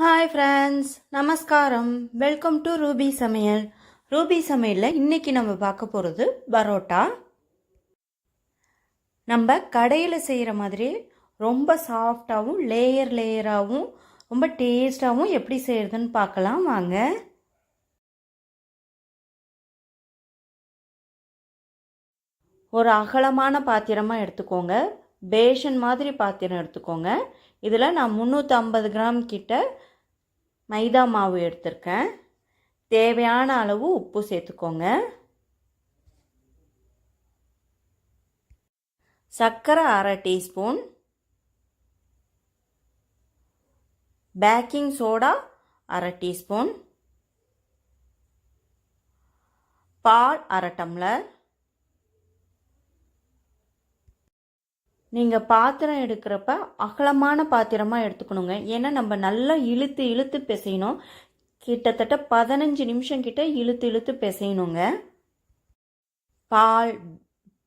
Hi friends நமஸ்காரம் welcome to Ruby Samayal Ruby சமையலில் இன்றைக்கி நம்ம பார்க்க போகிறது பரோட்டா. நம்ம கடையில் செய்கிற மாதிரி ரொம்ப சாஃப்டாகவும் லேயர் லேயராகவும் ரொம்ப டேஸ்டாகவும் எப்படி செய்கிறதுன்னு பார்க்கலாம். வாங்க. ஒரு அகலமான பாத்திரமாக எடுத்துக்கோங்க. பேஷன் மாதிரி பாத்திரம் எடுத்துக்கோங்க. இதில் நான் முந்நூற்றம்பது கிராம் கிட்ட மைதா மாவு எடுத்திருக்கேன். தேவையான அளவு உப்பு சேர்த்துக்கோங்க. சர்க்கரை அரை டீஸ்பூன். பேக்கிங் சோடா அரை டீஸ்பூன். பால் அரை டம்ளர். நீங்கள் பாத்திரம் எடுக்கிறப்ப அகலமான பாத்திரமாக எடுத்துக்கணுங்க. ஏன்னா நம்ம நல்லா இழுத்து இழுத்து பிசையணும். கிட்டத்தட்ட பதினஞ்சு நிமிஷம் கிட்ட இழுத்து இழுத்து பிசையணுங்க. பால்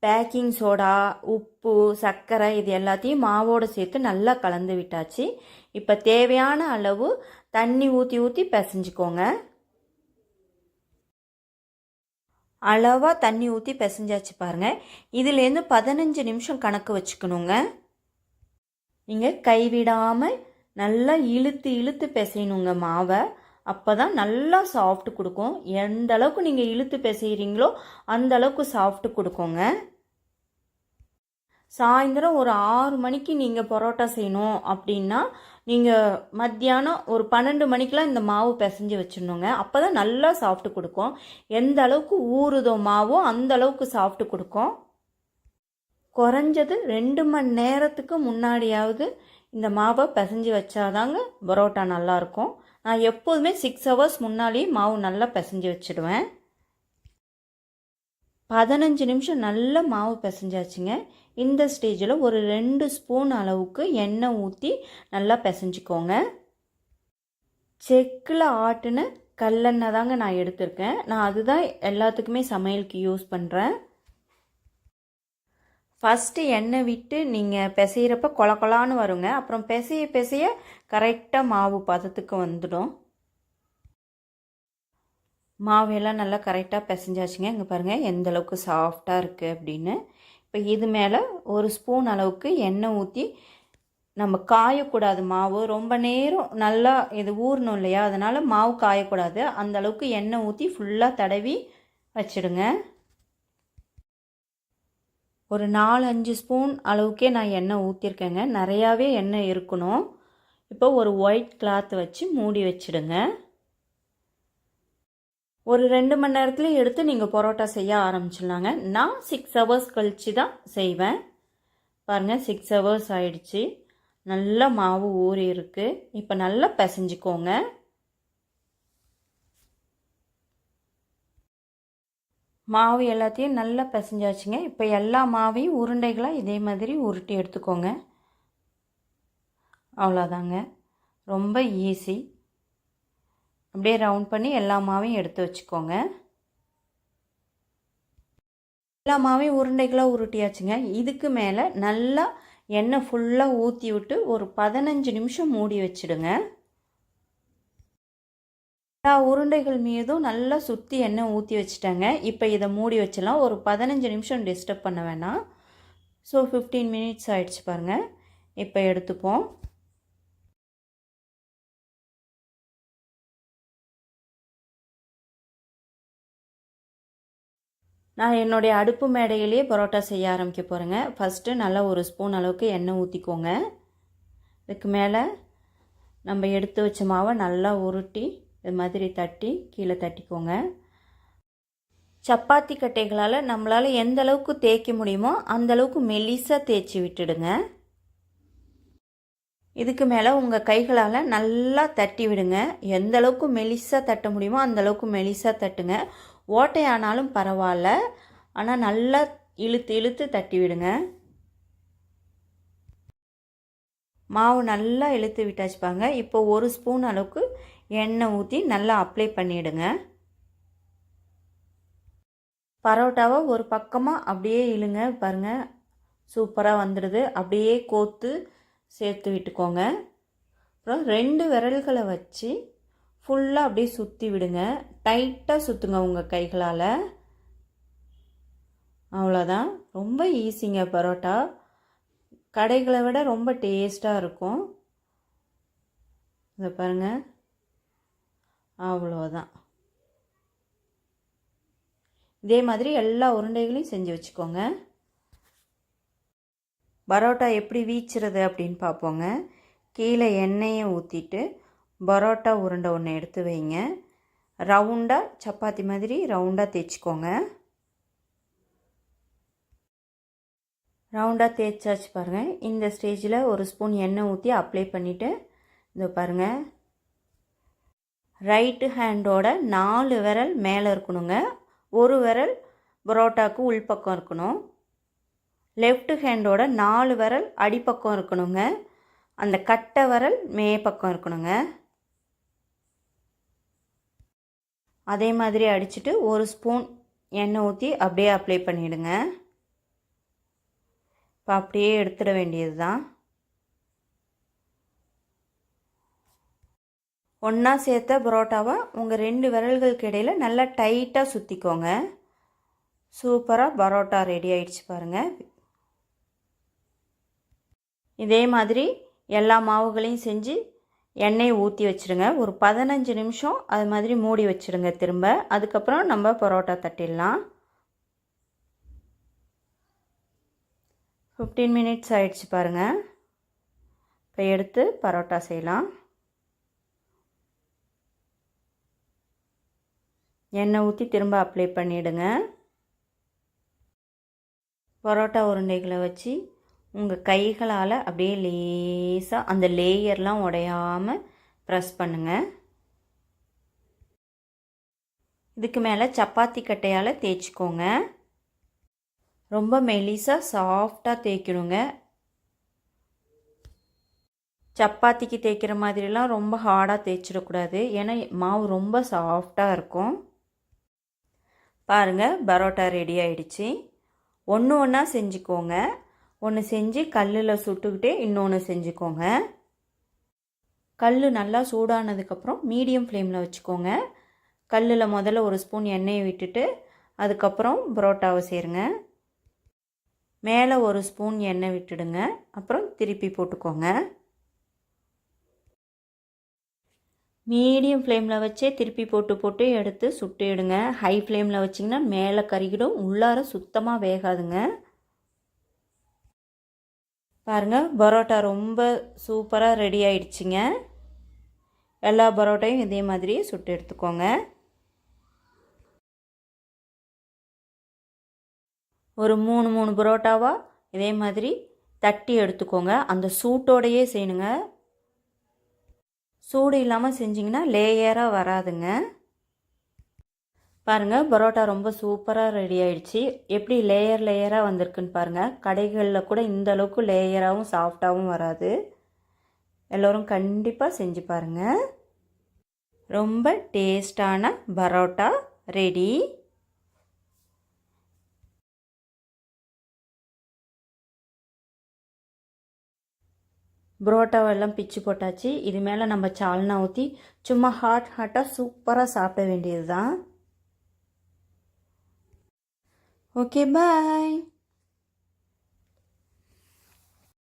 பேக்கிங் சோடா உப்பு சர்க்கரை இது எல்லாத்தையும் மாவோடு சேர்த்து நல்லா கலந்து விட்டாச்சு. இப்போ தேவையான அளவு தண்ணி ஊற்றி ஊற்றி பிசைஞ்சுக்கோங்க. அளவாக தண்ணி ஊற்றி பிசைஞ்சாச்சு பாருங்கள் இதுலேருந்து பதினஞ்சு நிமிஷம் கணக்கு வச்சுக்கணுங்க. நீங்கள் கைவிடாமல் நல்லா இழுத்து இழுத்து பிசையணுங்க மாவை. அப்போ தான் நல்லா சாஃப்ட் கொடுக்கும். எந்த அளவுக்கு நீங்கள் இழுத்து பிசைகிறீங்களோ அந்த அளவுக்கு சாஃப்ட் கொடுக்குங்க. சாயந்தரம் ஒரு ஆறு மணிக்கு நீங்கள் பரோட்டா செய்யணும் அப்படின்னா நீங்கள் மத்தியானம் ஒரு பன்னெண்டு மணிக்கெலாம் இந்த மாவு பிசைஞ்சு வச்சிடணுங்க. அப்போ தான் நல்லா சாப்பிட்டு கொடுக்கும். எந்த அளவுக்கு ஊறுதோ மாவோ அந்த அளவுக்கு சாப்பிட்டு கொடுக்கும். குறைஞ்சது ரெண்டு மணி நேரத்துக்கு முன்னாடியாவது இந்த மாவை பிசைஞ்சு வச்சாதாங்க பரோட்டா நல்லாயிருக்கும் நான் எப்போதுமே சிக்ஸ் ஹவர்ஸ் முன்னாடியே மாவு நல்லா பிசைஞ்சு வச்சுடுவேன். பதினஞ்சு நிமிஷம் நல்ல மாவு பிசைஞ்சாச்சுங்க. இந்த ஸ்டேஜில் ஒரு ரெண்டு ஸ்பூன் அளவுக்கு எண்ணெய் ஊற்றி நல்லா பிசைஞ்சிக்கோங்க. செக்கில் ஆட்டுன கல்லெண்ணெய் தாங்க நான் எடுத்திருக்கேன். நான் அதுதான் எல்லாத்துக்குமே சமையலுக்கு யூஸ் பண்ணுறேன் ஃபஸ்ட்டு எண்ணெய் விட்டு நீங்கள் பிசையிறப்ப கொல கொலான்னு வருங்க. அப்புறம் பிசைய பிசைய கரெக்டாக மாவு பதத்துக்கு வந்துடும். மாவையெல்லாம் நல்லா கரெக்டாக பிசைஞ்சாச்சுங்க. இங்கே பாருங்கள் எந்த அளவுக்கு சாஃப்டாக இருக்குது அப்படின்னு. இப்போ இது மேலே ஒரு ஸ்பூன் அளவுக்கு எண்ணெய் ஊற்றி நம்ம காயக்கூடாது மாவு. ரொம்ப நேரம் நல்லா இது ஊறணும் இல்லையா? அதனால் மாவு காயக்கூடாது. அந்த அளவுக்கு எண்ணெய் ஊற்றி ஃபுல்லாக தடவி வச்சிடுங்க. ஒரு நாலு அஞ்சு ஸ்பூன் அளவுக்கே நான் எண்ணெய் ஊற்றிருக்கேங்க நிறையாவே எண்ணெய் இருக்கணும். இப்போ ஒரு ஒயிட் கிளாத் வச்சு மூடி வச்சிடுங்க. ஒரு ரெண்டு மணி நேரத்துலேயே எடுத்து நீங்கள் பரோட்டா செய்ய ஆரம்பிச்சிடலாங்க. நான் சிக்ஸ் ஹவர்ஸ் கழித்து தான் செய்வேன். பாருங்கள் சிக்ஸ் ஹவர்ஸ் ஆயிடுச்சு. நல்லா மாவு ஊறி இருக்கு. இப்போ நல்லா பிசைஞ்சிக்கோங்க. மாவு எல்லாத்தையும் நல்லா பிசைஞ்சாச்சுங்க. இப்போ எல்லா மாவையும் உருண்டைகளாக இதே மாதிரி உருட்டி எடுத்துக்கோங்க. அவ்வளோதாங்க ரொம்ப ஈஸி அப்படியே ரவுண்ட் பண்ணி எல்லா மாவையும் எடுத்து வச்சுக்கோங்க. எல்லா மாவையும் உருண்டைகளாக உருட்டியாச்சுங்க. இதுக்கு மேலே நல்லா எண்ணெய் ஃபுல்லாக ஊற்றி விட்டு ஒரு பதினஞ்சு நிமிஷம் மூடி வச்சுடுங்க. எல்லா உருண்டைகள் மீதும் நல்லா சுற்றி எண்ணெய் ஊற்றி வச்சுட்டேங்க. இப்போ இதை மூடி வச்சிடலாம். ஒரு பதினஞ்சு நிமிஷம் டிஸ்டர்ப் பண்ண வேணாம். ஸோ ஃபிஃப்டீன் மினிட்ஸ் ஆகிடுச்சு பாருங்கள் இப்போ எடுத்துப்போம். நான் என்னுடைய அடுப்பு மேடையிலேயே பரோட்டா செய்ய ஆரம்பிக்க போகிறேங்க ஃபஸ்ட்டு நல்லா ஒரு ஸ்பூன் அளவுக்கு எண்ணெய் ஊற்றிக்கோங்க இதுக்கு மேலே நம்ம எடுத்து வச்ச மாவை நல்லா உருட்டி இது மாதிரி தட்டி கீழே தட்டிக்கோங்க. சப்பாத்தி கட்டைகளால் நம்மளால் எந்த அளவுக்கு தேய்க்க முடியுமோ அந்தளவுக்கு மெலிசாக தேய்ச்சி விட்டுடுங்க. இதுக்கு மேலே உங்கள் கைகளால் நல்லா தட்டி விடுங்க. எந்த அளவுக்கு மெலிசாக தட்ட முடியுமோ அந்தளவுக்கு மெலிசாக தட்டுங்க. ஓட்டையானாலும் பரவாயில்ல. ஆனால் நல்லா இழுத்து இழுத்து தட்டி விடுங்க. மாவு நல்லா இழுத்து விட்டாச்சுப்பாங்க இப்போ ஒரு ஸ்பூன் அளவுக்கு எண்ணெய் ஊற்றி நல்லா அப்ளை பண்ணிவிடுங்க பரோட்டாவை ஒரு பக்கமாக அப்படியே இழுங்க பாருங்கள் சூப்பராக வந்துடுது. அப்படியே கோத்து சேர்த்து விட்டுக்கோங்க. அப்புறம் ரெண்டு விரல்களை வச்சு ஃபுல்லாக அப்படியே சுற்றி விடுங்க. டைட்டாக சுற்றுங்க உங்கள் கைகளால். அவ்வளோதான் ரொம்ப ஈஸிங்க பரோட்டா. கடைகளை விட ரொம்ப டேஸ்ட்டாக இருக்கும். இதை பாருங்கள் அவ்வளோதான் இதே மாதிரி எல்லா உருண்டைகளையும் செஞ்சு வச்சுக்கோங்க. பரோட்டா எப்படி வீச்சுறது அப்படின்னு பார்ப்போங்க. கீழே எண்ணெயை ஊற்றிட்டு பரோட்டா உருண்டை ஒன்று எடுத்து வைங்க. ரவுண்டாக சப்பாத்தி மாதிரி ரவுண்டாக தேய்ச்சிக்கோங்க. ரவுண்டாக தேய்ச்சாச்சு பாருங்கள் இந்த ஸ்டேஜில் ஒரு ஸ்பூன் எண்ணெய் ஊற்றி அப்ளை பண்ணிவிட்டு இதோ பாருங்கள் ரைட்டு ஹேண்டோட நாலு விரல் மேலே இருக்கணுங்க. ஒரு விரல் பரோட்டாவுக்கு உள்பக்கம் இருக்கணும். லெஃப்ட் ஹேண்டோட நாலு விரல் அடிப்பக்கம் இருக்கணுங்க. அந்த கட்டை விரல் மே பக்கம் இருக்கணுங்க. அதே மாதிரி அடிச்சுட்டு ஒரு ஸ்பூன் எண்ணெய் ஊற்றி அப்படியே அப்ளை பண்ணிவிடுங்க இப்போ அப்படியே எடுத்துட வேண்டியது தான் ஒன்றா சேர்த்த பரோட்டாவை உங்கள் ரெண்டு விரல்களுக்கு இடையில் நல்லா டைட்டாக சுற்றிக்கோங்க சூப்பராக பரோட்டா ரெடி ஆயிடுச்சு பாருங்கள் இதே மாதிரி எல்லா மாவுகளையும் செஞ்சு எண்ணெயை ஊற்றி வச்சுருங்க. ஒரு பதினஞ்சு நிமிஷம் அது மாதிரி மூடி வச்சுருங்க திரும்ப. அதுக்கப்புறம் நம்ம பரோட்டா தட்டிடலாம். ஃபிஃப்டீன் மினிட்ஸ் ஆயிடுச்சு பாருங்கள் இப்போ எடுத்து பரோட்டா செய்யலாம். எண்ணெய் ஊற்றி திரும்ப அப்ளை பண்ணிவிடுங்க பரோட்டா உருண்டைகளை வச்சு உங்கள் கைகளால் அப்படியே லேசாக அந்த லேயர்லாம் உடையாமல் ப்ரெஸ் பண்ணுங்கள் இதுக்கு மேலே சப்பாத்தி கட்டையால் தேய்ச்சிக்கோங்க. ரொம்ப மெலிசாக சாஃப்டாக தேய்க்கணுங்க. சப்பாத்திக்கு தேய்க்கிற மாதிரிலாம் ரொம்ப ஹார்டாக தேய்ச்சிடக்கூடாது. ஏன்னா மாவு ரொம்ப சாஃப்டாக இருக்கும். பாருங்கள் பரோட்டா ரெடி ஆயிடுச்சு. ஒன்று ஒன்றா செஞ்சுக்கோங்க. ஒன்று செஞ்சு கல்லில் சுட்டுக்கிட்டே இன்னொன்று செஞ்சுக்கோங்க. கல் நல்லா சூடானதுக்கப்புறம் மீடியம் ஃப்ளேமில் வச்சுக்கோங்க. கல்லில் முதல்ல ஒரு ஸ்பூன் எண்ணெயை விட்டுட்டு அதுக்கப்புறம் புரோட்டாவை சேருங்க. மேலே ஒரு ஸ்பூன் எண்ணெய் விட்டுடுங்க. அப்புறம் திருப்பி போட்டுக்கோங்க. மீடியம் ஃப்ளேமில் வச்சே திருப்பி போட்டு போட்டு எடுத்து சுட்டு எடுங்க. ஹை ஃப்ளேமில் வச்சிங்கன்னா மேலே கருகிடும். உள்ளார சுத்தமாக வேகாதுங்க. பாருங்கள் பரோட்டா ரொம்ப சூப்பராக ரெடி ஆயிடுச்சுங்க. எல்லா பரோட்டையும் இதே மாதிரி சுட்டு எடுத்துக்கோங்க. ஒரு மூணு மூணு பரோட்டாவாக இதே மாதிரி தட்டி எடுத்துக்கோங்க. அந்த சூட்டோடையே செய்யணுங்க. சூடு இல்லாமல் செஞ்சிங்கன்னா லேயராக வராதுங்க. பாருங்கள் பரோட்டா ரொம்ப சூப்பராக ரெடி ஆயிடுச்சு. எப்படி லேயர் லேயராக வந்திருக்குன்னு பாருங்கள் கடைகளில் கூட இந்த அளவுக்கு லேயராகவும் சாஃப்டாகவும் வராது. எல்லோரும் கண்டிப்பாக செஞ்சு பாருங்கள் ரொம்ப டேஸ்டான பரோட்டா ரெடி புரோட்டாவெல்லாம் பிச்சு போட்டாச்சு. இது மேலே நம்ம சால்னா ஊற்றி சும்மா ஹாட் ஹாட்டாக சூப்பராக சாப்பிட வேண்டியது தான் Okay, bye.